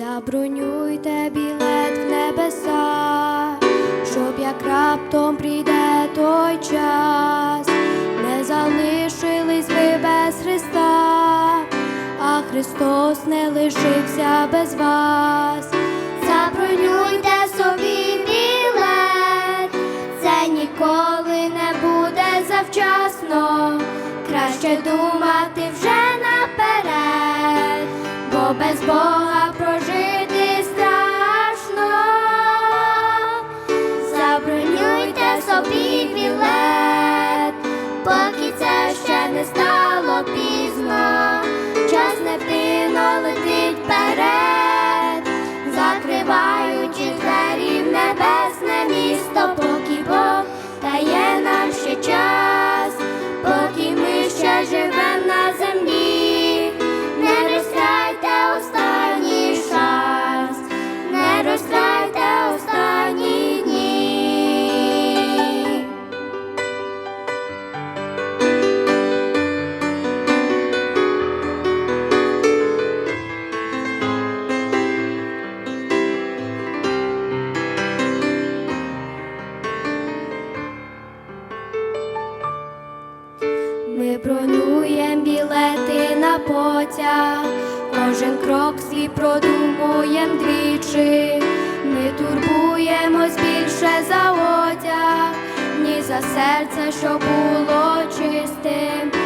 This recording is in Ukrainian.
Забронюйте білет в небеса, щоб як раптом прийде той час, не залишились ви без Христа, а Христос не лишився без вас. Забронюйте собі білет, це ніколи не буде завчасно. Краще думати вже наперед, бо без Бога поки це ще не стало пізно, Ми бронюєм білети на потяг, кожен крок свій продумуєм двічі. Ми турбуємось більше за одяг, ні за серце, що було чистим,